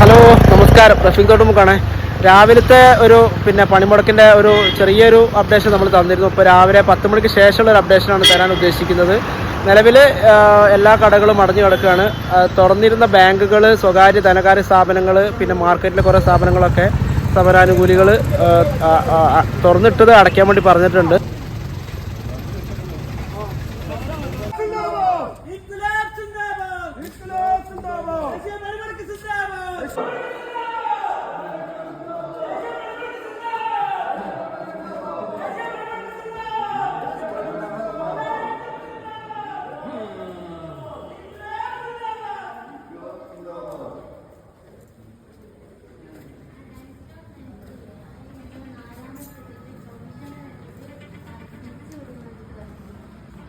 Hello നമസ്കാരം. റഫീഖ് തോട്ടുമുക്കാണ് രാവിലത്തെ ഒരു പിന്നെ പണിമുടക്കിന്റെ ഒരു ചെറിയൊരു അപ്ഡേഷൻ നമ്മൾ തന്നിരുന്നു. ഇപ്പോൾ രാവിലെ പത്ത് മണിക്ക് ശേഷമുള്ള ഒരു അപ്ഡേഷനാണ് തരാൻ ഉദ്ദേശിക്കുന്നത്. നിലവിൽ എല്ലാ കടകളും അടഞ്ഞു കിടക്കുകയാണ്. തുറന്നിരുന്ന ബാങ്കുകൾ സ്വകാര്യ ധനകാര്യ സ്ഥാപനങ്ങൾ പിന്നെ മാർക്കറ്റിലെ കുറേ സ്ഥാപനങ്ങളൊക്കെ സമരാനുകൂലികൾ തുറന്നിട്ടത് അടയ്ക്കാൻ വേണ്ടി പറഞ്ഞിട്ടുണ്ട്! İnkılap zindabad!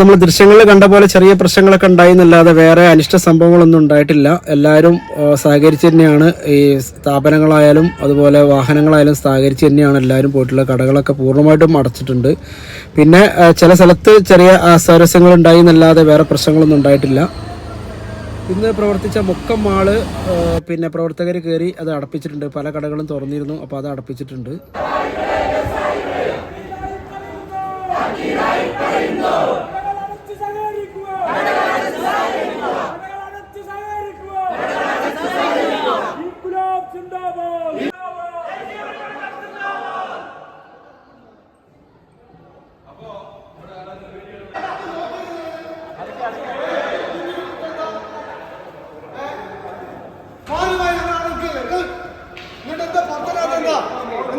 നമ്മൾ ദൃശ്യങ്ങളിൽ കണ്ട പോലെ ചെറിയ പ്രശ്നങ്ങളൊക്കെ ഉണ്ടായിന്നല്ലാതെ വേറെ അനിഷ്ട സംഭവങ്ങളൊന്നും ഉണ്ടായിട്ടില്ല. എല്ലാവരും സഹകരിച്ച് തന്നെയാണ് ഈ സ്ഥാപനങ്ങളായാലും അതുപോലെ വാഹനങ്ങളായാലും സഹകരിച്ച് തന്നെയാണ് എല്ലാവരും പോയിട്ടുള്ള കടകളൊക്കെ പൂർണമായിട്ടും അടച്ചിട്ടുണ്ട്. പിന്നെ ചില സ്ഥലത്ത് ചെറിയ അസ്വാരസ്യങ്ങൾ ഉണ്ടായി എന്നല്ലാതെ വേറെ പ്രശ്നങ്ങളൊന്നും ഉണ്ടായിട്ടില്ല. ഇന്ന് പ്രവർത്തിച്ച മുക്കം മാൾ പിന്നെ പ്രവർത്തകർ കയറി അത് അടപ്പിച്ചിട്ടുണ്ട് പല കടകളും തുറന്നിരുന്നു അപ്പോൾ അത് അടപ്പിച്ചിട്ടുണ്ട് Kanalanıcı Sagarikwa!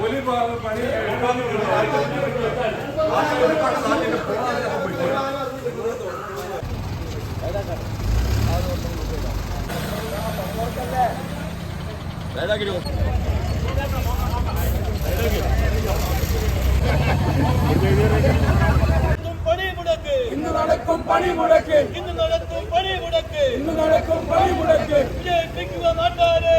മടി? പണിമുടക്ക് ഇന്ന് നടക്കും പണിമുടക്ക് ഇന്ന് നടക്കും പണിമുടക്ക് ഇന്ന് നടക്കും പണിമുടക്ക് വിജയിപ്പിക്കുക നാട്ടാരെ